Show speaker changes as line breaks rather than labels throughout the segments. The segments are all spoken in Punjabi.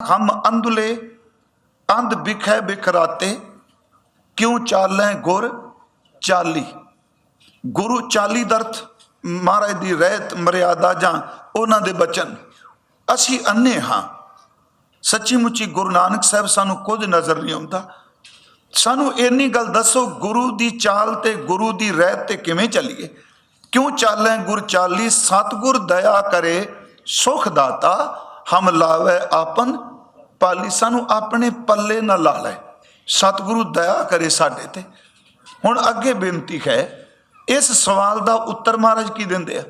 ਹਮ ਅੰਧਲੇ ਅੰਧ ਬਿਖੈ ਬਿਖਰਾਤੇ ਕਿਉ ਚਾਲੈ ਗੁਰ ਚਾਲੀ ਗੁਰੂ ਚਾਲੀ ਦਰਥ ਮਹਾਰਾਜ ਦੀ ਰਹਿਤ ਮਰਿਆਦਾ ਜਾਂ ਉਹਨਾਂ ਦੇ ਬਚਨ ਅਸੀਂ ਅੰਨੇ ਹਾਂ ਸੱਚੀ ਮੁੱਚੀ ਗੁਰੂ ਨਾਨਕ ਸਾਹਿਬ ਸਾਨੂੰ ਕੁਝ ਨਜ਼ਰ ਨਹੀਂ ਆਉਂਦਾ ਸਾਨੂੰ ਇੰਨੀ ਗੱਲ ਦੱਸੋ ਗੁਰੂ ਦੀ ਚਾਲ ਤੇ ਗੁਰੂ ਦੀ ਰਹਿਤ ਤੇ ਕਿਵੇਂ ਚੱਲੀਏ ਕਿਉਂ ਚਾਲੈ ਗੁਰ ਚਾਲੀ ਸਤਗੁਰ ਦਇਆ ਕਰੇ ਸੁਖ ਦਾਤਾ ਹਮ ਲਾਵੇ ਆਪਨ, ਪਾਲੀ ਸਾਨੂੰ ਆਪਣੇ ਪੱਲੇ ਨਾ ਲਾ ਲੈ ਸਤਿਗੁਰੂ ਦਇਆ ਕਰੇ ਸਾਡੇ ਤੇ। ਹੁਣ ਅੱਗੇ ਬੇਨਤੀ ਹੈ, ਇਸ ਸਵਾਲ ਦਾ ਉੱਤਰ ਮਹਾਰਾਜ ਕੀ ਦਿੰਦੇ ਆ?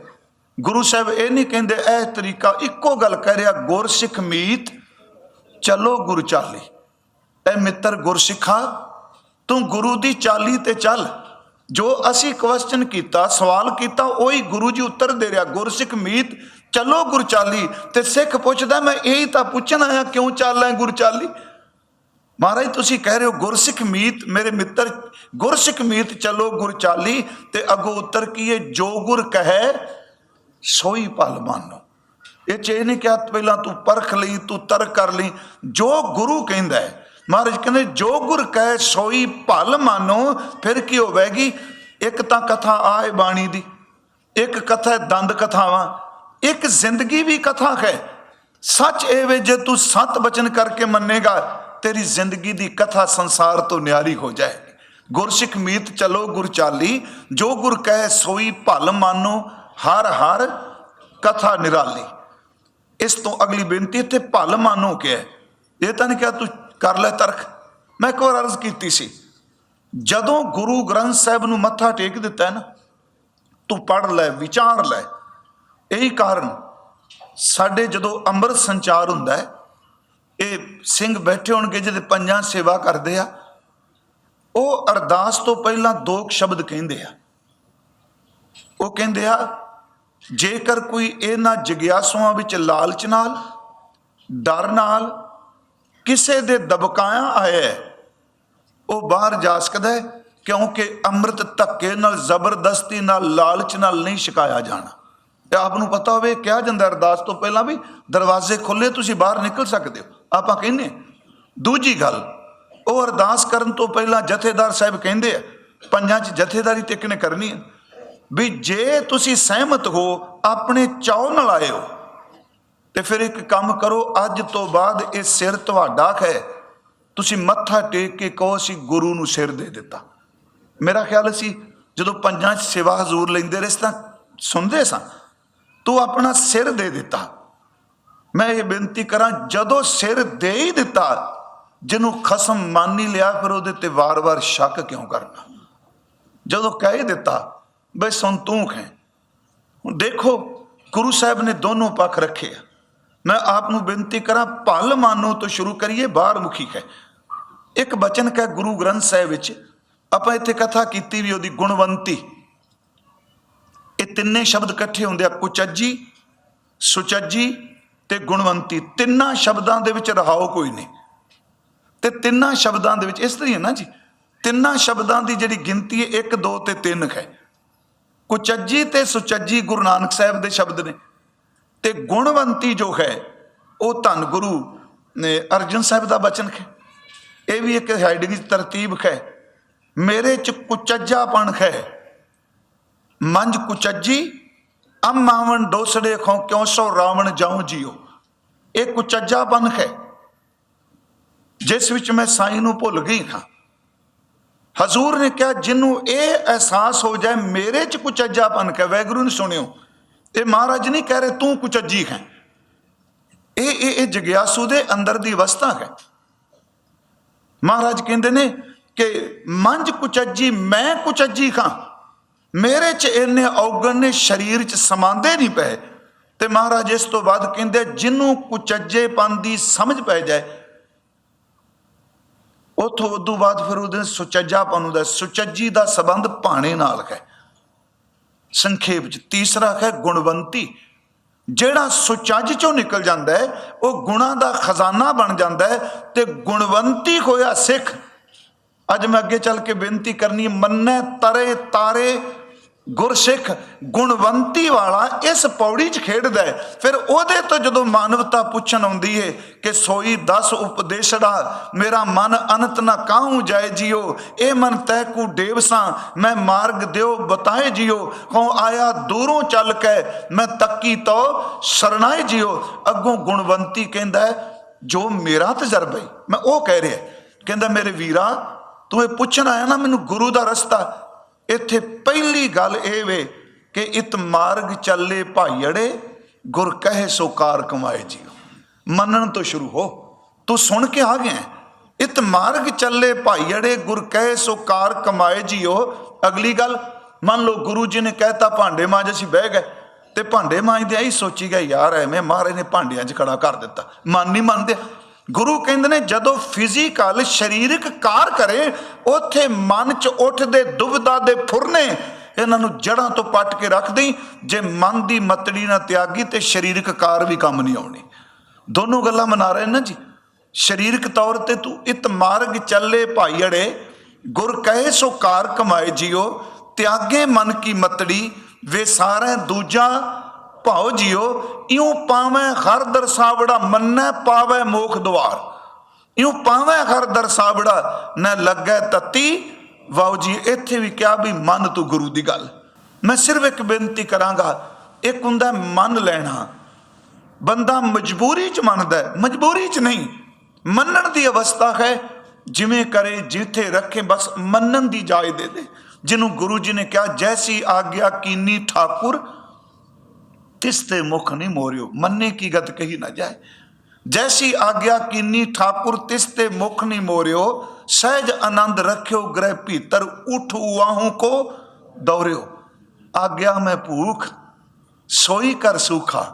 ਗੁਰੂ ਸਾਹਿਬ ਇਹ ਨਹੀਂ ਕਹਿੰਦੇ, ਇਹ ਤਰੀਕਾ ਇੱਕੋ ਗੱਲ ਕਹਿ ਰਿਹਾ, ਗੁਰਸਿੱਖ ਮੀਤ, ਚਲੋ ਗੁਰ ਚਾਲੀ। ਐ ਮਿੱਤਰ ਗੁਰਸਿੱਖਾ, ਤੂੰ ਗੁਰੂ ਦੀ ਚਾਲੀ ਤੇ ਚੱਲ। ਜੋ ਅਸੀਂ ਕੁਐਸਚਨ ਕੀਤਾ, ਸਵਾਲ ਕੀਤਾ, ਉਹੀ ਗੁਰੂ ਜੀ ਉੱਤਰ ਦੇ ਰਿਹਾ, ਗੁਰਸਿੱਖ ਮੀਤ ਚੱਲੋ ਗੁਰਚਾਲੀ ਤੇ ਸਿੱਖ ਪੁੱਛਦਾ, ਮੈਂ ਇਹੀ ਤਾਂ ਪੁੱਛਣ ਆਇਆ, ਕਿਉਂ ਚੱਲਾਂ ਗੁਰ ਚਾਲੀ? ਮਹਾਰਾਜ, ਤੁਸੀਂ ਕਹਿ ਰਹੇ ਹੋ, ਗੁਰਸਿੱਖ ਮੀਤ, ਮੇਰੇ ਮਿੱਤਰ, ਗੁਰਸਿੱਖ ਮੀਤ, ਚਲੋ ਗੁਰਚਾਲੀ ਤੇ ਅੱਗੋਂ ਉੱਤਰ ਕੀ ਹੈ ਜੋ ਗੁਰ ਕਹੈ, ਸੋਈ ਭਲ ਮਾਨੋ। ਇਹ ਚ ਇਹ ਨਹੀਂ ਕਿਹਾ, ਪਹਿਲਾਂ ਤੂੰ ਪਰਖ ਲਈ, ਤੂੰ ਤਰਕ ਕਰ ਲਈ। ਜੋ ਗੁਰੂ ਕਹਿੰਦਾ ਹੈ, ਮਹਾਰਾਜ ਕਹਿੰਦੇ, ਜੋ ਗੁਰ ਕਹੈ, ਸੋਈ ਭਲ ਮਾਨੋ। ਫਿਰ ਕੀ ਹੋਵੇਗੀ? ਇੱਕ ਤਾਂ ਕਥਾ ਆਏ ਬਾਣੀ ਦੀ, ਇੱਕ ਕਥਾ ਦੰਦ ਕਥਾਵਾਂ। ਇੱਕ ਜ਼ਿੰਦਗੀ ਵੀ ਕਥਾ ਹੈ। ਸੱਚ ਇਹ ਵੇ ਜੇ ਤੂੰ ਸਤ ਬਚਨ ਕਰਕੇ ਮੰਨੇਗਾ, ਤੇਰੀ ਜ਼ਿੰਦਗੀ ਦੀ ਕਥਾ ਸੰਸਾਰ ਤੋਂ ਨਿਆਰੀ ਹੋ ਜਾਏਗੀ। ਗੁਰਸਿੱਖ ਮੀਤ ਚਲੋ ਗੁਰ ਚਾਲੀ, ਜੋ ਗੁਰ ਕਹੇ ਸੋਈ ਭਲ ਮਾਨੋ, ਹਰ ਹਰ ਕਥਾ ਨਿਰਾਲੀ। ਇਸ ਤੋਂ ਅਗਲੀ ਬੇਨਤੀ, ਇੱਥੇ ਭਲ ਮਾਨੋ ਕਿ ਇਹ ਤਾਂ ਨਹੀਂ ਕਿਹਾ ਤੂੰ ਕਰ ਲੈ ਤਰਕ। ਮੈਂ ਇੱਕ ਵਾਰ ਅਰਜ਼ ਕੀਤੀ ਸੀ, ਜਦੋਂ ਗੁਰੂ ਗ੍ਰੰਥ ਸਾਹਿਬ ਨੂੰ ਮੱਥਾ ਟੇਕ ਦਿੱਤਾ ਨਾ, ਤੂੰ ਪੜ ਲੈ, ਵਿਚਾਰ ਲੈ ਇਹੀ ਕਾਰਨ ਸਾਡੇ ਜਦੋਂ ਅੰਮ੍ਰਿਤ ਸੰਚਾਰ ਹੁੰਦਾ ਹੈ ਇਹ ਸਿੰਘ ਬੈਠੇ ਹੋਣਗੇ ਜਿਹਦੇ ਪੰਜਾਂ ਸੇਵਾ ਕਰਦੇ ਆ ਉਹ ਅਰਦਾਸ ਤੋਂ ਪਹਿਲਾਂ ਦੋ ਸ਼ਬਦ ਕਹਿੰਦੇ ਆ। ਉਹ ਕਹਿੰਦੇ ਆ ਜੇਕਰ ਕੋਈ ਇਹਨਾਂ ਜਗਿਆਸੂਆਂ ਵਿੱਚ ਲਾਲਚ ਨਾਲ ਡਰ ਨਾਲ ਕਿਸੇ ਦੇ ਦਬਕਾਇਆ ਆਇਆ ਹੈ, ਉਹ ਬਾਹਰ ਜਾ ਸਕਦਾ ਹੈ ਕਿਉਂਕਿ ਅੰਮ੍ਰਿਤ ਧੱਕੇ ਨਾਲ ਜ਼ਬਰਦਸਤੀ ਨਾਲ ਲਾਲਚ ਨਾਲ ਨਹੀਂ ਛਕਾਇਆ ਜਾਣਾ। ਤੇ ਆਪ ਨੂੰ ਪਤਾ ਹੋਵੇ, ਕਿਹਾ ਜਾਂਦਾ ਅਰਦਾਸ ਤੋਂ ਪਹਿਲਾਂ ਵੀ ਦਰਵਾਜ਼ੇ ਖੁੱਲੇ ਤੁਸੀਂ ਬਾਹਰ ਨਿਕਲ ਸਕਦੇ ਹੋ। ਆਪਾਂ ਕਹਿੰਦੇ ਦੂਜੀ ਗੱਲ, ਉਹ ਅਰਦਾਸ ਕਰਨ ਤੋਂ ਪਹਿਲਾਂ ਜਥੇਦਾਰ ਸਾਹਿਬ ਕਹਿੰਦੇ ਆ, ਪੰਜਾਂ 'ਚ ਜਥੇਦਾਰੀ ਤੇ ਕਿਨੇ ਕਰਨੀ ਹੈ ਵੀ ਜੇ ਤੁਸੀਂ ਸਹਿਮਤ ਹੋ, ਆਪਣੇ ਚਾਅ ਨਾਲ ਆਏ ਹੋ, ਤੇ ਫਿਰ ਇੱਕ ਕੰਮ ਕਰੋ, ਅੱਜ ਤੋਂ ਬਾਅਦ ਇਹ ਸਿਰ ਤੁਹਾਡਾ ਹੈ। ਤੁਸੀਂ ਮੱਥਾ ਟੇਕ ਕੇ ਕਹੋ, ਅਸੀਂ ਗੁਰੂ ਨੂੰ ਸਿਰ ਦੇ ਦਿੱਤਾ। ਮੇਰਾ ਖਿਆਲ ਸੀ, ਜਦੋਂ ਪੰਜਾਂ 'ਚ ਸੇਵਾ ਹਜ਼ੂਰ ਲੈਂਦੇ ਰਹੇ ਸੀ ਤਾਂ ਸੁਣਦੇ ਸਾਂ। ਤੂੰ ਆਪਣਾ ਸਿਰ ਦੇ ਦਿੱਤਾ। ਮੈਂ ਇਹ ਬੇਨਤੀ ਕਰਾਂ, ਜਦੋਂ ਸਿਰ ਦੇ ਹੀ ਦਿੱਤਾ, ਜਿਹਨੂੰ ਖਸਮ ਮੰਨ ਹੀ ਲਿਆ, ਫਿਰ ਉਹਦੇ ਤੇ ਵਾਰ-ਵਾਰ ਸ਼ੱਕ ਕਿਉਂ ਕਰਨਾ? ਜਦੋਂ ਕਹਿ ਹੀ ਦਿੱਤਾ, ਬਈ ਸੰਤੂਖ ਹੈ। ਹੁਣ ਦੇਖੋ, ਗੁਰੂ ਸਾਹਿਬ ਨੇ ਦੋਨੋਂ ਪੱਖ ਰੱਖੇ ਆ। ਮੈਂ ਆਪ ਨੂੰ ਬੇਨਤੀ ਕਰਾਂ, ਭਲ ਮਾਨੋ ਤੋਂ ਸ਼ੁਰੂ ਕਰੀਏ ਬਾਹਰ ਮੁਖੀ ਹੈ ਇੱਕ ਬਚਨ ਹੈ ਗੁਰੂ ਗ੍ਰੰਥ ਸਾਹਿਬ ਵਿੱਚ, ਆਪਾਂ ਇੱਥੇ ਕਥਾ ਕੀਤੀ ਵੀ ਉਹਦੀ ਗੁਣਵੰਤੀ। ਇਹ ਤਿੰਨੇ ਸ਼ਬਦ ਇਕੱਠੇ ਹੁੰਦੇ ਆ, ਕੁਚੱਜੀ, ਸੁਚੱਜੀ ਤੇ ਗੁਣਵੰਤੀ। ਤਿੰਨਾਂ ਸ਼ਬਦਾਂ ਦੇ ਵਿੱਚ ਰਹਾਓ ਕੋਈ ਨਹੀਂ। ਤੇ ਤਿੰਨਾਂ ਸ਼ਬਦਾਂ ਦੇ ਵਿੱਚ, ਇਸ ਤਰ੍ਹਾਂ ਹੈ ਨਾ ਜੀ, ਤਿੰਨਾਂ ਸ਼ਬਦਾਂ ਦੀ ਜਿਹੜੀ ਗਿਣਤੀ ਹੈ 1 2 ਤੇ 3 ਹੈ। ਕੁਚੱਜੀ ਤੇ ਸੁਚੱਜੀ ਗੁਰੂ ਨਾਨਕ ਸਾਹਿਬ ਦੇ ਸ਼ਬਦ ਨੇ। ਤੇ ਗੁਣਵੰਤੀ ਜੋ ਹੈ, ਉਹ ਧੰਨ ਗੁਰੂ, ਨੇ ਅਰਜਨ ਸਾਹਿਬ ਦਾ ਬਚਨ ਹੈ। ਇਹ ਵੀ ਇੱਕ ਹੈਡਿੰਗ ਦੀ ਤਰਤੀਬ ਹੈ। ਮੇਰੇ ਚ ਕੁਚੱਜਾਪਣ ਹੈ। ਮੰਜ ਕੁਚੱਜੀ ਅਮ ਅਮਾਵਨ ਡੋਸੜੇ ਖੋ ਕਿਉਂ ਸੋ ਰਾਵਣ ਜਾਉ ਜੀਓ? ਇਹ ਕੁਚੱਜਾ ਕੁਚੱਜਾਪਨ ਹੈ। ਜਿਸ ਵਿੱਚ ਮੈਂ ਸਾਈਂ ਨੂੰ ਭੁੱਲ ਗਈ ਹਾਂ। ਹਜ਼ੂਰ ਨੇ ਕਿਹਾ ਜਿਹਨੂੰ ਇਹ ਅਹਿਸਾਸ ਹੋ ਜਾਏ, ਮੇਰੇ ਚ ਕੁਚੱਜਾ ਕੁਚੱਜਾਪਨ ਹੈ ਵੈਗੁਰੂ ਨੇ ਸੁਣਿਓ। ਇਹ ਮਹਾਰਾਜ ਨਹੀਂ ਕਹਿ ਰਹੇ, ਤੂੰ ਕੁਚੱਜੀ ਹੈ। ਇਹ ਇਹ ਇਹ ਜਗਿਆਸੂ ਦੇ ਅੰਦਰ ਦੀ ਅਵਸਥਾ ਹੈ। ਮਹਾਰਾਜ ਕਹਿੰਦੇ ਨੇ ਕਿ ਮੰਜ ਕੁਚੱਜੀ, ਮੈਂ ਕੁਚੱਜੀ ਖਾਂ ਮੇਰੇ ਚ ਇੰਨੇ ਔਗਣ ਨੇ, ਸਰੀਰ ਚ ਸਮਾਂਦੇ ਨਹੀਂ ਪਏ। ਤੇ ਮਹਾਰਾਜ ਇਸ ਤੋਂ ਬਾਅਦ ਕਹਿੰਦੇ ਜਿਹਨੂੰ ਕੁਚੱਜੇਪਨ ਦੀ ਸਮਝ ਪੈ ਜਾਏ। ਉਥੋਂ ਉਦੋਂ ਬਾਅਦ ਫਿਰ ਉਹਦੇ ਸੁਚੱਜਾਪਨ ਹੁੰਦਾ। ਸੁਚੱਜੀ ਦਾ ਸਬੰਧ ਭਾਣੇ ਨਾਲ ਹੈ। ਸੰਖੇਪ ਚ ਤੀਸਰਾ ਹੈ ਗੁਣਵੰਤੀ। ਜਿਹੜਾ ਸੁਚੱਜ ਚੋਂ ਨਿਕਲ ਜਾਂਦਾ ਹੈ, ਉਹ ਗੁਣਾ ਦਾ ਖਜ਼ਾਨਾ ਬਣ ਜਾਂਦਾ ਹੈ ਤੇ ਗੁਣਵੰਤੀ ਹੋਇਆ ਸਿੱਖ। ਅੱਜ ਮੈਂ ਅੱਗੇ ਚੱਲ ਕੇ ਬੇਨਤੀ ਕਰਨੀ ਮੰਨੇ ਤਰੇ ਤਾਰੇ ਗੁਰਸਿੱਖ ਗੁਣਵੰਤੀ ਵਾਲਾ ਇਸ ਪੌੜੀ 'ਚ ਖੇਡਦਾ ਹੈ। ਫਿਰ ਉਹਦੇ ਤੋਂ ਜਦੋਂ ਮਾਨਵਤਾ ਪੁੱਛਣ ਆਉਂਦੀ ਏ ਕਿ ਸੋਈ 10 ਉਪਦੇਸ਼ੜਾ, ਮੇਰਾ ਮਨ ਅਨੰਤ ਨਾ ਕਾਹੂ ਜਾਏ ਜਿਓ, ਇਹ ਮਨ ਤੈ ਕੂ ਡੇਵਸਾਂ ਮੈਂ ਮਾਰਗ ਦਿਓ ਬਤਾਏ ਜਿਓ, ਹਉ ਆਇਆ ਦੂਰੋਂ ਚੱਲ ਕੇ, ਮੈਂ ਤੱਕੀ ਤੋ ਸਰਨਾਏ ਜਿਓ। ਅੱਗੋਂ ਗੁਣਵੰਤੀ ਕਹਿੰਦਾ ਜੋ ਮੇਰਾ ਤਜਰਬਾ ਈ ਮੈਂ ਉਹ ਕਹਿ ਰਿਹਾ, ਕਹਿੰਦਾ ਮੇਰੇ ਵੀਰਾ, ਤੂੰ ਇਹ ਪੁੱਛਣ ਆਇਆ ਨਾ, ਮੈਨੂੰ ਗੁਰੂ ਦਾ ਰਸਤਾ ਇੱਥੇ ਪਹਿਲੀ ਗੱਲ ਇਹ ਵੇ ਕਿ ਇਤ ਮਾਰਗ ਚੱਲੇ ਭਾਈੜੇ ਗੁਰ ਕਹੇ ਸੋ ਕਾਰ ਕਮਾਏ ਜੀਓ। ਮੰਨਣ ਤੋਂ ਸ਼ੁਰੂ ਹੋ। ਤੂੰ ਸੁਣ ਕੇ ਆ ਗਿਆ ਹੈ। ਇਤ ਮਾਰਗ ਚੱਲੇ ਭਾਈੜੇ ਗੁਰ ਕਹੇ ਸੋ ਕਾਰ ਕਮਾਏ ਜੀਓ। ਅਗਲੀ ਗੱਲ, ਮੰਨ ਲਓ ਗੁਰੂ ਜੀ ਨੇ ਕਹਿਤਾ ਭਾਂਡੇ ਮਾਂਜ, ਅਸੀਂ ਬਹਿ ਗਏ। ਤੇ ਭਾਂਡੇ ਮਾਂਜਦੇ ਆਈ ਸੋਚੀ ਗਿਆ, ਯਾਰ ਐਵੇਂ ਮਹਾਰਾਜ ਨੇ ਭਾਂਡਿਆਂ 'ਚ ਖੜਾ ਕਰ ਦਿੱਤਾ। ਮਨ ਨਹੀਂ ਮੰਨਦੇ ਗੁਰੂ ਕਹਿੰਦੇ ਨੇ, ਜਦੋਂ ਫਿਜ਼ੀਕਲ ਸਰੀਰਕ ਕਾਰ ਕਰੇ, ਉੱਥੇ ਮਨ 'ਚ ਉੱਠਦੇ ਦੁਬਦਾ ਦੇ ਫੁਰਨੇ ਇਹਨਾਂ ਨੂੰ ਜੜਾਂ ਤੋਂ ਪੱਟ ਕੇ ਰੱਖ ਦੇਈ ਜੇ ਮਨ ਦੀ ਮਤੜੀ ਨਾ ਤਿਆਗੀ ਤੇ ਸਰੀਰਕ ਕਾਰ ਵੀ ਕੰਮ ਨਹੀਂ ਆਉਣੀ। ਦੋਨੋਂ ਗੱਲਾਂ ਮਨਾ ਰਹੇ ਨਾ ਜੀ। ਸਰੀਰਕ ਤੌਰ ਤੇ ਤੂੰ ਇਤ ਮਾਰਗ ਚੱਲੇ ਭਾਈ ਅੜੇ, ਗੁਰ ਕਹੇ ਸੋ ਕਾਰ ਕਮਾਏ ਜਿਓ ਤਿਆਗੇ ਮਨ ਕੀ ਮਤੜੀ, ਵੇ ਸਾਰੇ ਦੂਜਾ ਭਾਉ ਜਿਓ, ਇਉ ਪਾਵੇਂ ਹਰ ਦਰਸਾਵੜਾ ਮੰਨੈ, ਪਾਵੇ ਮੋਖ ਦੁਆਰ। ਇਉ ਪਾਵੇਂ ਹਰ ਦਰਸਾਵੜਾ ਨਾ ਲੱਗੈ ਤਤੀ। ਵਾਉ ਜੀ, ਇੱਥੇ ਵੀ ਕਿਹਾ ਵੀ ਮੰਨ ਤੂੰ ਗੁਰੂ ਦੀ ਗੱਲ। ਮੈਂ ਸਿਰਫ ਇੱਕ ਬੇਨਤੀ ਕਰਾਂਗਾ, ਇੱਕ ਹੁੰਦਾ ਮੰਨ ਲੈਣਾ। ਬੰਦਾ ਮਜਬੂਰੀ ਚ ਮੰਨਦਾ ਮਜਬੂਰੀ ਚ ਨਹੀਂ। ਮੰਨਣ ਦੀ ਅਵਸਥਾ ਹੈ, ਜਿਵੇਂ ਕਰੇ, ਜਿੱਥੇ ਰੱਖੇ, ਬਸ ਮੰਨਣ ਦੀ ਜਾਇ ਦੇ ਦੇ। ਜਿਹਨੂੰ ਗੁਰੂ ਜੀ ਨੇ ਕਿਹਾ, ਜੈਸੀ ਆਗਿਆ ਕੀਨੀ ਠਾਕੁਰ ਤਿਸ ਤੇ ਮੁਖ ਨਹੀਂ ਮੋਰਿਓ, ਮੰਨੇ ਕੀ ਗਤ ਕਹੀ ਨਾ ਜਾਏ। ਜੈਸੀ ਆਗਿਆ ਕੀਨੀ ਠਾਕੁਰ, ਤਿਸ ਤੇ ਮੁਖ ਨਹੀਂ ਮੋਰਿਓ। ਸਹਿਜ ਆਨੰਦ ਰੱਖਿਓ, ਗ੍ਰਹਿ ਭੀਤਰ ਉਠ ਉਆਹੂ ਕੋ ਦੌਰਿਓ। ਆਗਿਆ ਮੈਂ ਭੂਖ, ਸੋਈ ਕਰ ਸੁਖਾ।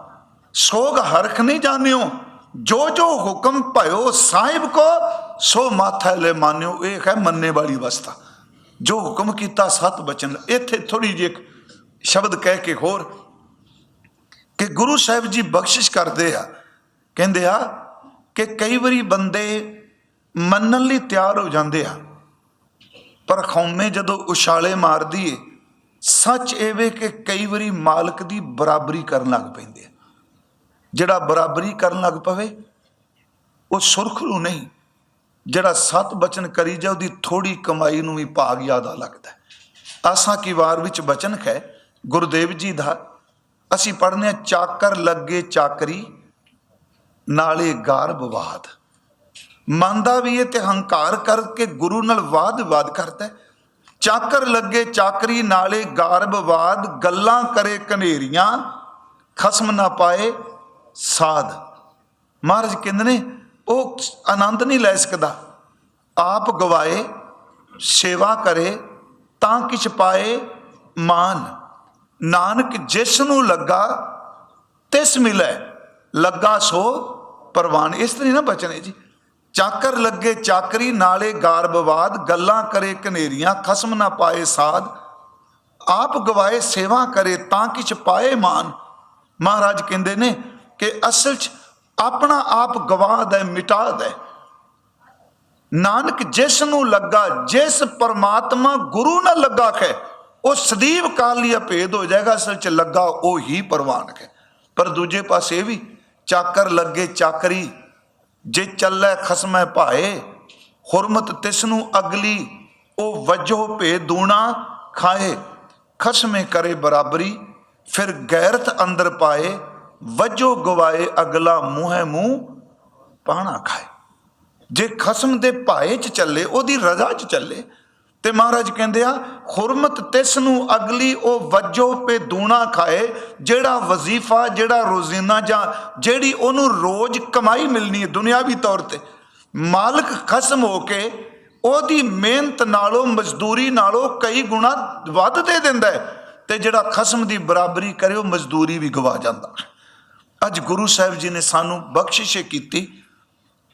ਸੋਗ ਹਰਖ ਨਹੀਂ ਜਾਣਿਓ, ਜੋ ਜੋ ਹੁਕਮ ਭਇਓ ਸਾਹਿਬ ਕੋ, ਸੋ ਮਾਥਾ ਲੈ ਮਾਨਿਓ, ਇਹ ਹੈ ਮੰਨੇ ਵਾਲੀ ਅਵਸਥਾ। ਜੋ ਹੁਕਮ ਕੀਤਾ ਸਤ ਬਚਨ, ਇੱਥੇ ਥੋੜੀ ਜਿਹੀ ਸ਼ਬਦ ਕਹਿ ਕੇ ਹੋਰ ਕਿ ਗੁਰੂ ਸਾਹਿਬ ਜੀ ਬਖਸ਼ਿਸ਼ ਕਰਦੇ ਆ, ਕਹਿੰਦੇ ਆ ਕਿ ਕਈ ਵਾਰੀ ਬੰਦੇ ਮੰਨਣ ਲਈ ਤਿਆਰ ਹੋ ਜਾਂਦੇ ਆ, ਪਰ ਖੌਮੇ ਜਦੋਂ ਉਛਾਲੇ ਮਾਰਦੀ ਏ ਸੱਚ ਇਹ ਵੇ ਕਿ ਕਈ ਵਾਰੀ ਮਾਲਕ ਦੀ ਬਰਾਬਰੀ ਕਰਨ ਲੱਗ ਪੈਂਦੇ ਆ ਜਿਹੜਾ ਬਰਾਬਰੀ ਕਰਨ ਲੱਗ ਪਵੇ, ਉਹ ਸੁਰਖਰੂ ਨਹੀਂ, ਜਿਹੜਾ ਸਤ ਬਚਨ ਕਰੀ ਜਾ ਉਹਦੀ ਥੋੜੀ ਕਮਾਈ ਨੂੰ ਵੀ ਭਾਗ ਯਾਦਾ ਲੱਗਦਾ ਹੈ। ਆਸਾ ਕੀ ਵਾਰ ਵਿੱਚ ਬਚਨ ਹੈ ਗੁਰਦੇਵ ਜੀ ਦਾ ਅਸੀਂ ਪੜ੍ਹਨੇ ਆ, ਚਾਕਰ ਲੱਗੇ ਚਾਕਰੀ, ਨਾਲੇ ਗਾਰ ਵਿਵਾਦ ਮੰਨਦਾ ਵੀ ਇਹ ਤੇ ਹੰਕਾਰ ਕਰਕੇ ਗੁਰੂ ਨਾਲ ਵਾਦ-ਵਿਵਾਦ ਕਰਦਾ ਚਾਕਰ ਲੱਗੇ ਚਾਕਰੀ, ਨਾਲੇ ਗਾਰ ਵਿਵਾਦ ਗੱਲਾਂ ਕਰੇ ਕਨੇਰੀਆਂ ਖਸਮ ਨਾ ਪਾਏ ਸਾਧ। ਮਹਾਰਾਜ ਕਹਿੰਦੇ ਨੇ, ਉਹ ਆਨੰਦ ਨਹੀਂ ਲੈ ਸਕਦਾ। ਆਪ ਗਵਾਏ, ਸੇਵਾ ਕਰੇ, ਤਾਂ ਕਿਛ ਪਾਏ ਮਾਨ। ਨਾਨਕ ਜਿਸ ਨੂੰ ਲੱਗਾ, ਤਿਸ ਮਿਲੇ। ਲੱਗਾ ਸੋ ਪ੍ਰਵਾਨ। ਇਸ ਤਰ੍ਹਾਂ ਹੀ ਨਾ ਬਚਨੇ ਜੀ। ਚਾਕਰ ਲੱਗੇ ਚਾਕਰੀ, ਨਾਲੇ ਗਾਰ ਵਿਵਾਦ ਗੱਲਾਂ ਕਰੇ ਕਨੇਰੀਆਂ ਖਸਮ ਨਾ ਪਾਏ ਸਾਧ ਆਪ ਗਵਾਏ ਸੇਵਾ ਕਰੇ ਤਾਂ ਕਿਛ ਪਾਏ ਮਾਨ। ਮਹਾਰਾਜ ਕਹਿੰਦੇ ਨੇ ਕਿ ਅਸਲ 'ਚ ਆਪਣਾ ਆਪ ਗਵਾ ਹੈ ਮਿਟਾ ਹੈ ਨਾਨਕ ਜਿਸ ਨੂੰ ਲੱਗਾ, ਜਿਸ ਪਰਮਾਤਮਾ ਗੁਰੂ ਨਾਲ ਲੱਗਾ ਹੈ ਉਹ ਸਦੀਵ ਕਾਲੀਆ ਭੇਦ ਹੋ ਜਾਏਗਾ, ਅਸਲ 'ਚ ਲੱਗਾ ਉਹ ਹੀ ਪ੍ਰਵਾਨ ਹੈ। ਪਰ ਦੂਜੇ ਪਾਸੇ ਵੀ ਚਾਕਰ ਲੱਗੇ ਚਾਕਰੀ, ਜੇ ਚੱਲੇ ਖਸਮੈ ਭਾਏ, ਹੁਰਮਤ ਤਿਸ ਨੂੰ ਅਗਲੀ, ਉਹ ਵਜੋ ਭੇ ਦੂਣਾ ਖਾਏ। ਖਸਮੇ ਕਰੇ ਬਰਾਬਰੀ, ਫਿਰ ਗੈਰਤ ਅੰਦਰ ਪਾਏ, ਵਜੋ ਗਵਾਏ ਅਗਲਾ ਮੂੰਹੇ ਮੂੰਹ ਪਾਣਾ ਖਾਏ। ਜੇ ਖਸਮ ਦੇ ਭਾਏ ਚ ਚੱਲੇ, ਉਹਦੀ ਰਜ਼ਾ ਚ ਚੱਲੇ ਤੇ ਮਹਾਰਾਜ ਕਹਿੰਦੇ ਆ, ਹੁਰਮਤ ਤਿਸ ਨੂੰ ਅਗਲੀ ਉਹ ਵਜੋ ਪੇ ਦੂਣਾ ਖਾਏ, ਜਿਹੜਾ ਵਜ਼ੀਫਾ, ਜਿਹੜਾ ਰੋਜ਼ੀਨਾ ਜਾਂ ਜਿਹੜੀ ਉਹਨੂੰ ਰੋਜ਼ ਕਮਾਈ ਮਿਲਣੀ ਹੈ ਦੁਨਿਆਵੀ ਤੌਰ ਤੇ। ਮਾਲਕ ਖਸਮ ਹੋ ਕੇ ਉਹਦੀ ਮਿਹਨਤ ਨਾਲੋਂ, ਮਜ਼ਦੂਰੀ ਨਾਲੋਂ ਕਈ ਗੁਣਾ ਵੱਧ ਦੇ ਦਿੰਦਾ ਹੈ ਤੇ ਜਿਹੜਾ ਖਸਮ ਦੀ ਬਰਾਬਰੀ ਕਰੇ, ਉਹ ਮਜ਼ਦੂਰੀ ਵੀ ਗਵਾ ਜਾਂਦਾ ਅੱਜ ਗੁਰੂ ਸਾਹਿਬ ਜੀ ਨੇ ਸਾਨੂੰ ਬਖਸ਼ਿਸ਼ ਕੀਤੀ,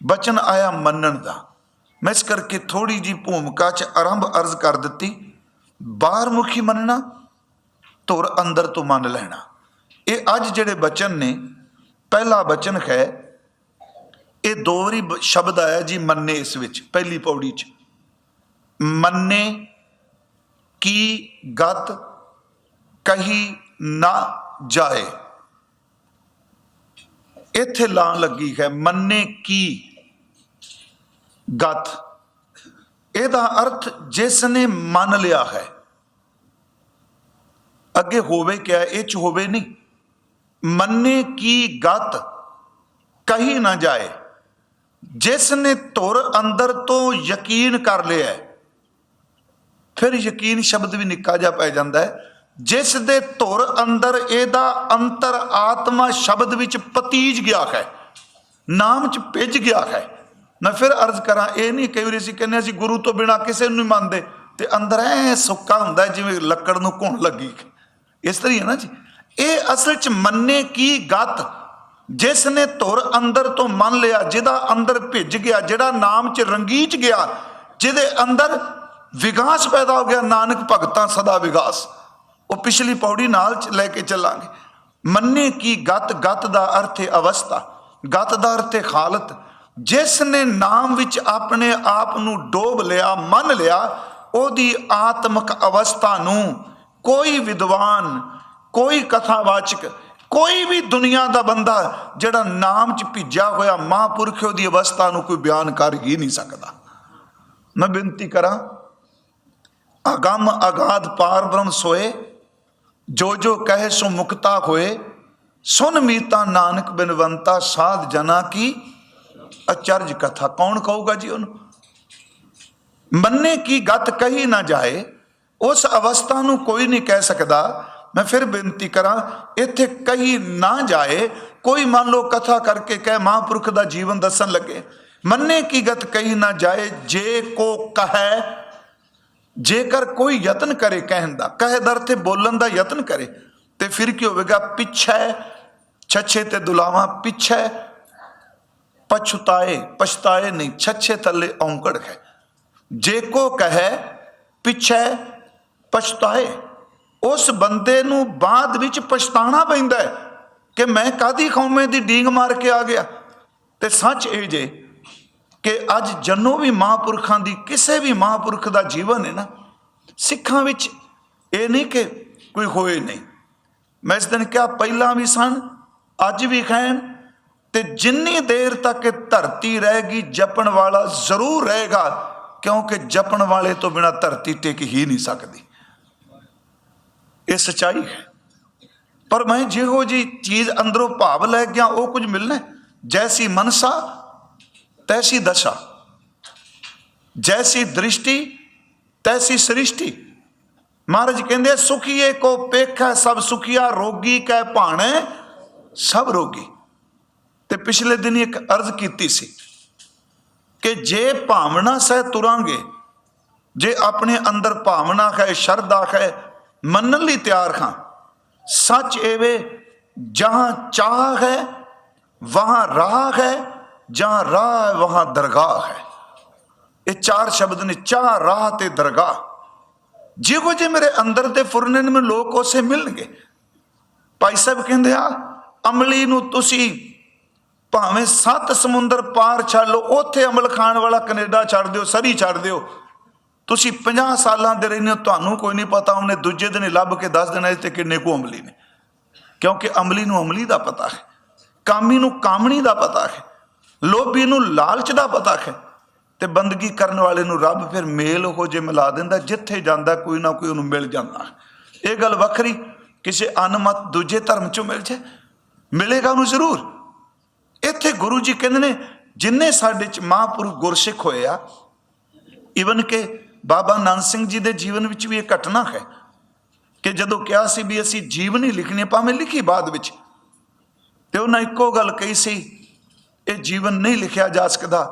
ਬਚਨ ਆਇਆ ਮੰਨਣ ਦਾ। ਮੈਂ ਇਸ ਕਰਕੇ ਥੋੜੀ ਜੀ ਭੂਮਿਕਾ ਚ ਆਰੰਭ ਅਰਜ਼ ਕਰ ਦਿੱਤੀ। ਬਾਹਰ ਮੁਖੀ ਮੰਨਣਾ, ਧੁਰ ਅੰਦਰ ਤੋਂ ਮੰਨ ਲੈਣਾ। ਇਹ ਅੱਜ ਜਿਹੜੇ ਬਚਨ ਨੇ, ਪਹਿਲਾ ਬਚਨ ਹੈ, ਇਹ ਦੋ ਵਾਰੀ ਸ਼ਬਦ ਆਇਆ ਜੀ ਮੰਨੇ ਇਸ ਵਿੱਚ, ਪਹਿਲੀ ਪੌੜੀ ਚ। ਮੰਨੇ ਕੀ ਗਤ ਕਹੀ ਨਾ ਜਾਏ। ਇੱਥੇ ਲਾਂ ਲੱਗੀ ਹੈ, ਮੰਨੇ ਕੀ। ਗਤ। ਇਹਦਾ ਅਰਥ ਜਿਸ ਨੇ ਮੰਨ ਲਿਆ ਹੈ, ਅੱਗੇ ਹੋਵੇ ਕਿਆ, ਇਹ ਚ ਹੋਵੇ ਨਹੀਂ। ਮੰਨੇ ਕੀ ਗਤ, ਕਹੀ ਨਾ ਜਾਏ। ਜਿਸ ਨੇ ਧੁਰ ਅੰਦਰ ਤੋਂ ਯਕੀਨ ਕਰ ਲਿਆ ਫਿਰ ਯਕੀਨ ਸ਼ਬਦ ਵੀ ਨਿੱਕਾ ਜਿਹਾ ਪੈ ਜਾਂਦਾ ਹੈ। ਜਿਸ ਦੇ ਧੁਰ ਅੰਦਰ ਇਹਦਾ ਅੰਤਰ ਆਤਮਾ ਸ਼ਬਦ ਵਿੱਚ ਪਤੀਜ ਗਿਆ ਹੈ, ਨਾਮ ਚ ਭਿੱਜ ਗਿਆ ਹੈ। ਮੈਂ ਫਿਰ ਅਰਜ਼ ਕਰਾਂ, ਇਹ ਨਹੀਂ ਕਈ ਵਾਰੀ ਅਸੀਂ ਕਹਿੰਦੇ ਅਸੀਂ ਗੁਰੂ ਤੋਂ ਬਿਨਾ ਕਿਸੇ ਨੂੰ ਨਹੀਂ ਮੰਨਦੇ। ਤੇ ਅੰਦਰ ਐ ਸੁੱਕਾ ਹੁੰਦਾ ਜਿਵੇਂ ਲੱਕੜ ਨੂੰ ਘੁਣ ਲੱਗੀ। ਇਸ ਤਰ੍ਹਾਂ ਹੀ ਹੈ ਨਾ ਜੀ। ਇਹ ਅਸਲ ਚ ਮੰਨੇ ਕੀ ਗਤ? ਜਿਸ ਨੇ ਧੁਰ ਅੰਦਰ ਤੋਂ ਮੰਨ ਲਿਆ, ਜਿਹਦਾ ਅੰਦਰ ਭਿੱਜ ਗਿਆ, ਜਿਹੜਾ ਨਾਮ ਚ ਰੰਗੀਚ ਗਿਆ, ਜਿਹਦੇ ਅੰਦਰ ਵਿਗਾਸ ਪੈਦਾ ਹੋ ਗਿਆ, ਨਾਨਕ ਭਗਤਾਂ ਸਦਾ ਵਿਗਾਸ। ਉਹ ਪਿਛਲੀ ਪੌੜੀ ਨਾਲ ਲੈ ਕੇ ਚੱਲਾਂਗੇ। ਮੰਨੇ ਕੀ ਗਤ? ਗਤ ਦਾ ਅਰਥ ਹੈ ਅਵਸਥਾ। ਗਤ ਦਾ ਅਰਥ ਹੈ ਹਾਲਤ ਜਿਸ ਨੇ ਨਾਮ ਵਿੱਚ ਆਪਣੇ ਆਪ ਨੂੰ ਡੋਬ ਲਿਆ, ਮੰਨ ਲਿਆ, ਉਹਦੀ ਆਤਮਿਕ ਅਵਸਥਾ ਨੂੰ ਕੋਈ ਵਿਦਵਾਨ, ਕੋਈ ਕਥਾਵਾਚਕ, ਕੋਈ ਵੀ ਦੁਨੀਆ ਦਾ ਬੰਦਾ ਜਿਹੜਾ ਨਾਮ ਚ ਭਿੱਜਿਆ ਹੋਇਆ ਮਹਾਂਪੁਰਖ ਉਹਦੀ ਅਵਸਥਾ ਨੂੰ ਕੋਈ ਬਿਆਨ ਕਰ ਹੀ ਨਹੀਂ ਸਕਦਾ। ਮੈਂ ਬੇਨਤੀ ਕਰਾਂ, ਅਗੰਮ ਅਗਾਧ ਪਾਰ ਬ੍ਰਹਮ ਸੋਏ, ਜੋ ਜੋ ਕਹੇ ਸੋ ਮੁਕਤਾ ਹੋਏ, ਸੁਨ ਮੀਤਾ ਨਾਨਕ ਬਿਨਵੰਤਾ ਸਾਧ ਜਨਾ ਕੀ ਅਚਰਜ ਕਥਾ ਕੌਣ ਕਹੂਗਾ ਜੀ ਉਹਨੂੰ? ਮੰਨੇ ਕੀ ਗਤ ਕਹੀ ਨਾ ਜਾਏ, ਉਸ ਅਵਸਥਾ ਨੂੰ ਕੋਈ ਨਹੀਂ ਕਹਿ ਸਕਦਾ। ਮੈਂ ਫਿਰ ਬੇਨਤੀ ਕਰਾਂ, ਇੱਥੇ ਕਹੀ ਨਾ ਜਾਏ, ਕੋਈ ਮੰਨ ਲਓ ਕਥਾ ਕਰਕੇ ਕਹੇ ਮਹਾਂਪੁਰਖ ਦਾ ਜੀਵਨ ਦੱਸਣ ਲੱਗੇ। ਮੰਨੇ ਕੀ ਗਤ ਕਹੀ ਨਾ ਜਾਏ, ਜੇ ਕੋ ਕਹੈ, ਜੇਕਰ ਕੋਈ ਯਤਨ ਕਰੇ ਕਹਿਣ ਦਾ, ਕਹੇ ਦਰ ਤੇ ਬੋਲਣ ਦਾ ਯਤਨ ਕਰੇ, ਤੇ ਫਿਰ ਕੀ ਹੋਵੇਗਾ? ਪਿੱਛੇ, ਛੱਛੇ ਤੇ ਦੁਲਾਵਾ ਪਿੱਛੇ ਪਛਤਾਏ ਪਛਤਾਏ ਨਹੀਂ, ਛੱਛੇ ਥੱਲੇ ਔਂਕੜ ਹੈ। ਜੇ ਕੋ ਕਹੈ, ਪਿੱਛੇ ਪਛਤਾਏ। ਉਸ ਬੰਦੇ ਨੂੰ ਬਾਅਦ ਵਿੱਚ ਪਛਤਾਣਾ ਪੈਂਦਾ ਹੈ ਕਿ ਮੈਂ ਕਾਦੀ ਖੌਮੇ ਦੀ ਡੀਂਗ ਮਾਰ ਕੇ ਆ ਗਿਆ। ਤੇ ਸੱਚ ਇਹ ਜੇ ਕਿ ਅੱਜ ਜਨੋ ਵੀ ਮਹਾਂਪੁਰਖਾਂ ਦੀ, ਕਿਸੇ ਵੀ ਮਹਾਂਪੁਰਖ ਦਾ ਜੀਵਨ ਹੈ ਨਾ, ਸਿੱਖਾਂ ਵਿੱਚ ਇਹ ਨਹੀਂ ਕਿ ਕੋਈ ਹੋਏ ਨਹੀਂ। ਮੈਂ ਇਸ ਦਿਨ ਕਿਹਾ, ਪਹਿਲਾਂ ਵੀ ਸਨ, ਅੱਜ ਵੀ ਖੈਨ ਤੇ ਜਿੰਨੀ ਦੇਰ ਤੱਕ ਇਹ ਧਰਤੀ ਰਹੇਗੀ, ਜਪਣ ਵਾਲਾ ਜ਼ਰੂਰ ਰਹੇਗਾ, ਕਿਉਂਕਿ ਜਪਣ ਵਾਲੇ ਤੋਂ ਬਿਨਾ ਧਰਤੀ ਟਿਕ ਹੀ ਨਹੀਂ ਸਕਦੀ। ਇਹ ਸਚਾਈ ਹੈ। ਪਰ ਮੈਂ ਜਿਹੋ ਜੀ ਚੀਜ਼ ਅੰਦਰੋਂ ਭਾਵ ਲੈ ਗਿਆ, ਉਹ ਕੁਝ ਮਿਲਣਾ ਜੈਸੀ ਮਨਸਾ, ਤੈਸੀ ਦਸ਼ਾ। ਜੈਸੀ ਦ੍ਰਿਸ਼ਟੀ, ਤੈਸੀ ਸ੍ਰਿਸ਼ਟੀ। ਮਹਾਰਾਜ ਕਹਿੰਦੇ ਸੁਖੀਏ ਕੋ ਪੇਖੈ ਸਭ ਸੁਖੀਆ, ਰੋਗੀ ਕੈ ਭਾਣੇ, ਸਭ ਰੋਗੀ। ਤੇ ਪਿਛਲੇ ਦਿਨ ਇੱਕ ਅਰਜ਼ ਕੀਤੀ ਸੀ ਕਿ ਜੇ ਭਾਵਨਾ ਸਹਿ ਤੁਰਾਂਗੇ, ਜੇ ਆਪਣੇ ਅੰਦਰ ਭਾਵਨਾ ਹੈ, ਸ਼ਰਧਾ ਹੈ, ਮੰਨਣ ਲਈ ਤਿਆਰ ਹਾਂ, ਸੱਚ ਐਵੇਂ ਜਹਾਂ ਚਾਹ ਹੈ, ਵਹਾਂ ਰਾਹ ਹੈ, ਜਹਾਂ ਰਾਹ ਹੈ, ਵਹਾਂ ਦਰਗਾਹ ਹੈ। ਇਹ ਚਾਰ ਸ਼ਬਦ ਨੇ, ਚਾਹ, ਰਾਹ ਤੇ ਦਰਗਾਹ। ਜਿਹੋ ਜੇ ਮੇਰੇ ਅੰਦਰ 'ਤੇ ਫੁਰਨੇ ਨੂੰ ਲੋਕ ਉਸੇ ਮਿਲਣਗੇ। ਭਾਈ ਸਾਹਿਬ ਕਹਿੰਦੇ ਆ, ਅਮਲੀ ਨੂੰ ਤੁਸੀਂ ਭਾਵੇਂ ਸੱਤ ਸਮੁੰਦਰ ਪਾਰ ਛੱਡ ਲਓ, ਉੱਥੇ ਅਮਲ ਖਾਣ ਵਾਲਾ ਕੈਨੇਡਾ ਛੱਡ ਦਿਓ, ਸਰੀ ਛੱਡ ਦਿਓ। ਤੁਸੀਂ 50 ਸਾਲਾਂ ਦੇ ਰਹਿੰਦੇ ਹੋ, ਤੁਹਾਨੂੰ ਕੋਈ ਨਹੀਂ ਪਤਾ, ਉਹਨੇ ਦੂਜੇ ਦਿਨ ਲੱਭ ਕੇ ਦੱਸ ਦੇਣਾ ਤੇ ਕਿੰਨੇ ਕੁ ਅਮਲੀ ਨੇ। ਕਿਉਂਕਿ ਅਮਲੀ ਨੂੰ ਅਮਲੀ ਦਾ ਪਤਾ ਹੈ, ਕਾਮੀ ਨੂੰ ਕਾਮਣੀ ਦਾ ਪਤਾ ਹੈ, ਲੋਭੀ ਨੂੰ ਲਾਲਚ ਦਾ ਪਤਾ ਹੈ ਤੇ ਬੰਦਗੀ ਕਰਨ ਵਾਲੇ ਨੂੰ ਰੱਬ ਫਿਰ ਮੇਲ ਉਹ ਜੇ ਮਿਲਾ ਦਿੰਦਾ, ਜਿੱਥੇ ਜਾਂਦਾ ਕੋਈ ਨਾ ਕੋਈ ਉਹਨੂੰ ਮਿਲ ਜਾਂਦਾ। ਇਹ ਗੱਲ ਵੱਖਰੀ, ਕਿਸੇ ਅਨਮਤ ਦੂਜੇ ਧਰਮ ਚੋਂ ਮਿਲ ਜਾਏ, ਮਿਲੇਗਾ ਉਹਨੂੰ ਜ਼ਰੂਰ। ਇੱਥੇ ਗੁਰੂ ਜੀ ਕਹਿੰਦੇ ਨੇ, ਜਿੰਨੇ ਸਾਡੇ ਚ ਮਹਾਂਪੁਰਖ ਗੁਰਸਿੱਖ ਹੋਏ ਆ ਇਵਨ ਕਿ ਬਾਬਾ ਨਾਨਕ ਸਿੰਘ ਜੀ ਦੇ ਜੀਵਨ ਵਿੱਚ ਵੀ ਇਹ ਘਟਨਾ ਹੈ, ਕਿ ਜਦੋਂ ਕਿਹਾ ਸੀ ਵੀ ਅਸੀਂ ਜੀਵਨ ਹੀ ਲਿਖਣੀ, ਭਾਵੇਂ ਲਿਖੀ ਬਾਅਦ ਵਿੱਚ, ਤੇ ਉਹਨਾਂ ਇੱਕੋ ਗੱਲ ਕਹੀ ਸੀ, ਇਹ ਜੀਵਨ ਨਹੀਂ ਲਿਖਿਆ ਜਾ ਸਕਦਾ।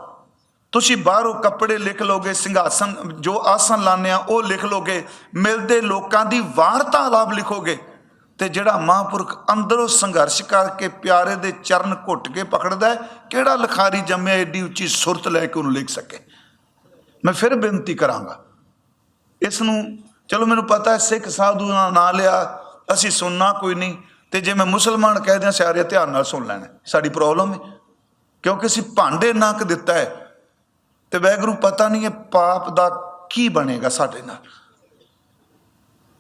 ਤੁਸੀਂ ਬਾਹਰੋਂ ਕੱਪੜੇ ਲਿਖ ਲੋਗੇ, ਸਿੰਘਾਸਨ, ਜੋ ਆਸਨ ਲਾਣੇ ਆ, ਉਹ ਲਿਖ ਲੋਗੇ, ਮਿਲਦੇ ਲੋਕਾਂ ਦੀ ਵਾਰਤਾ ਆਲਾਪ ਲਿਖੋਗੇ ਤੇ ਜਿਹੜਾ ਮਹਾਂਪੁਰਖ ਅੰਦਰੋਂ ਸੰਘਰਸ਼ ਕਰਕੇ ਪਿਆਰੇ ਦੇ ਚਰਨ ਘੁੱਟ ਕੇ ਪਕੜਦਾ ਹੈ, ਕਿਹੜਾ ਲਖਾਰੀ ਜੰਮਿਆ ਏਡੀ ਉੱਚੀ ਸੁਰਤ ਲੈ ਕੇ ਉਹਨੂੰ ਲਿਖ ਸਕੇ? ਮੈਂ ਫਿਰ ਬੇਨਤੀ ਕਰਾਂਗਾ। ਇਸ ਨੂੰ ਚਲੋ ਮੈਨੂੰ ਪਤਾ ਹੈ, ਸਿੱਖ ਸਾਧੂ ਦਾ ਨਾਂ ਲਿਆ, ਅਸੀਂ ਸੁਣਨਾ ਕੋਈ ਨਹੀਂ, ਤੇ ਜੇ ਮੈਂ ਮੁਸਲਮਾਨ ਕਹਿ ਦਿਆਂ ਸਾਰੇ ਧਿਆਨ ਨਾਲ ਸੁਣ ਲੈਣਾ ਸਾਡੀ ਪ੍ਰੋਬਲਮ ਹੈ, ਕਿਉਂਕਿ ਅਸੀਂ ਭਾਂਡੇ ਨੱਕ ਦਿੱਤਾ ਹੈ, ਤੇ ਵੈਗਰੂ ਪਤਾ ਨਹੀਂ ਇਹ ਪਾਪ ਦਾ ਕੀ ਬਣੇਗਾ ਸਾਡੇ ਨਾਲ।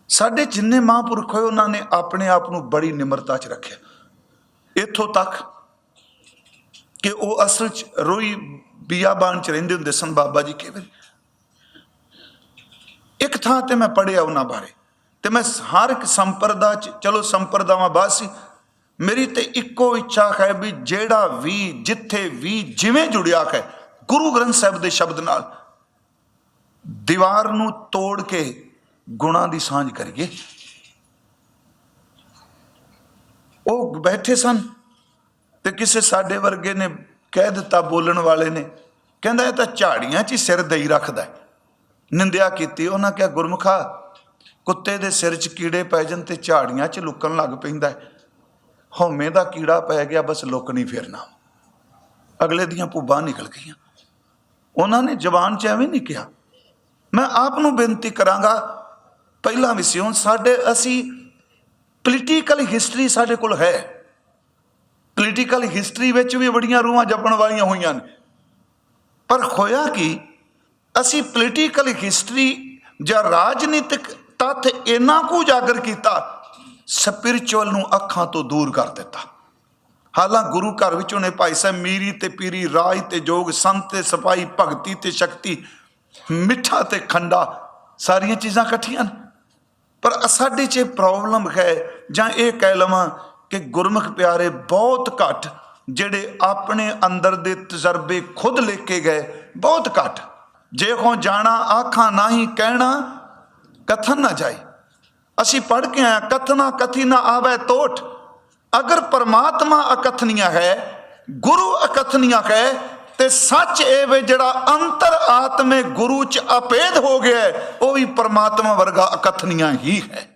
ਸਾਡੇ ਜਿੰਨੇ ਮਹਾਂਪੁਰਖ ਹੋਏ, ਉਹਨਾਂ ਨੇ ਆਪਣੇ ਆਪ ਨੂੰ ਬੜੀ ਨਿਮਰਤਾ 'ਚ ਰੱਖਿਆ। ਇੱਥੋਂ ਤੱਕ ਕਿ ਉਹ ਅਸਲ 'ਚ ਰੋਈ ਬਿਆਬਾਨ 'ਚ ਰਹਿੰਦੇ ਹੁੰਦੇ ਸਨ। ਬਾਬਾ ਜੀ ਕੇਵਲ ਇੱਕ ਥਾਂ ਤੇ ਮੈਂ ਪੜਿਆ ਉਹਨਾਂ ਬਾਰੇ ਤੇ ਮੈਂ ਹਰ ਇੱਕ ਸੰਪਰਦਾ 'ਚ, ਚਲੋ ਸੰਪਰਦਾਵਾਂ ਬਾਅਦ ਸੀ, ਮੇਰੀ ਤੇ ਇੱਕੋ ਇੱਛਾ ਹੈ ਵੀ ਜਿਹੜਾ ਵੀ, ਜਿੱਥੇ ਵੀ, ਜਿਵੇਂ ਜੁੜਿਆ ਹੈ, ਗੁਰੂ ਗ੍ਰੰਥ ਸਾਹਿਬ ਦੇ ਸ਼ਬਦ ਨਾਲ ਦੀਵਾਰ ਨੂੰ ਤੋੜ ਕੇ ਗੁਣਾਂ ਦੀ ਸਾਂਝ ਕਰੀਏ। ਉਹ ਬੈਠੇ ਸਨ ਤੇ ਕਿਸੇ ਸਾਡੇ ਵਰਗੇ ਨੇ ਕਹਿ ਦਿੱਤਾ, ਬੋਲਣ ਵਾਲੇ ਨੇ, ਕਹਿੰਦਾ, ਇਹ ਤਾਂ ਝਾੜੀਆਂ 'ਚ ਹੀ ਸਿਰ ਦਈ ਰੱਖਦਾ ਨਿੰਦਿਆ ਕੀਤੀ, ਉਹਨਾਂ ਕਿਹਾ, ਗੁਰਮੁਖਾ, ਕੁੱਤੇ ਦੇ ਸਿਰ 'ਚ ਕੀੜੇ ਪੈ ਜਾਣ ਤੇ ਝਾੜੀਆਂ 'ਚ ਲੁਕਣ ਲੱਗ ਪੈਂਦਾ ਹੈ। ਹਉਮੈ ਦਾ ਕੀੜਾ ਪੈ ਗਿਆ, ਬਸ ਲੁਕ ਨਹੀਂ ਫਿਰਨਾ। ਅਗਲੇ ਦੀਆਂ ਭੁੱਬਾਂ ਨਿਕਲ ਗਈਆਂ। ਉਹਨਾਂ ਨੇ ਜ਼ਬਾਨ 'ਚ ਐਵੇਂ ਨਹੀਂ ਕਿਹਾ, ਮੈਂ ਆਪ ਨੂੰ ਬੇਨਤੀ ਕਰਾਂਗਾ ਪਹਿਲਾਂ ਵੀ ਸੀ ਸਾਡੇ ਅਸੀਂ ਪੋਲੀਟੀਕਲ ਹਿਸਟਰੀ ਸਾਡੇ ਕੋਲ ਹੈ। ਪੋਲੀਟੀਕਲ ਹਿਸਟਰੀ ਵਿੱਚ ਵੀ ਬੜੀਆਂ ਰੂਹਾਂ ਜਪਣ ਵਾਲੀਆਂ ਹੋਈਆਂ ਨੇ। ਪਰ ਹੋਇਆ ਕਿ, ਅਸੀਂ ਪੋਲੀਟੀਕਲ ਹਿਸਟਰੀ ਜਾਂ ਰਾਜਨੀਤਿਕ ਤੱਥ ਇੰਨਾ ਕੁ ਉਜਾਗਰ ਕੀਤਾ ਸਪਿਰਚੁਅਲ ਨੂੰ ਅੱਖਾਂ ਤੋਂ ਦੂਰ ਕਰ ਦਿੱਤਾ। ਹਾਲਾਂ ਗੁਰੂ ਘਰ ਵਿੱਚ ਉਹਨੇ ਭਾਈ ਸਾਹਿਬ, ਮੀਰੀ ਤੇ ਪੀਰੀ, ਰਾਜ ਤੇ ਜੋਗ, ਸੰਤ ਤੇ ਸਪਾਈ ਭਗਤੀ ਤੇ ਸ਼ਕਤੀ, ਮਿੱਠਾ ਤੇ ਖੰਡਾ, ਸਾਰੀਆਂ ਚੀਜ਼ਾਂ ਇਕੱਠੀਆਂ ਨੇ। ਪਰ ਸਾਡੇ 'ਚ ਪ੍ਰੋਬਲਮ ਹੈ ਜਾਂ ਇਹ ਕਹਿ ਲਵਾਂ ਕਿ ਗੁਰਮੁਖ ਪਿਆਰੇ ਬਹੁਤ ਘੱਟ ਜਿਹੜੇ ਆਪਣੇ ਅੰਦਰ ਦੇ ਤਜਰਬੇ ਖੁਦ ਲੈ ਕੇ ਗਏ, ਬਹੁਤ ਘੱਟ। ਜੇ ਕੋ ਜਾਣਾ, ਆਖਾਂ ਨਹੀਂ ਕਹਿਣਾ, ਕਥਨ ਨਾ ਜਾਏ। ਅਸੀਂ ਪੜ ਕੇ ਆਇਆ, ਕਥਨਾ ਕਥੀ ਨਾ ਆਵੇ ਤੋਟ ਅਗਰ ਪਰਮਾਤਮਾ ਅਕਥਨੀਆ ਹੈ, ਗੁਰੂ ਅਕਥਨੀਆ ਹੈ ਤੇ ਸੱਚ ਇਹ ਵੇ ਜਿਹੜਾ ਅੰਤਰ ਆਤਮੇ ਗੁਰੂ ਚ ਅਪੇਧ ਹੋ ਗਿਆ ਉਹ ਵੀ ਪਰਮਾਤਮਾ ਵਰਗਾ ਅਕਥਨੀਆਂ ਹੀ ਹੈ।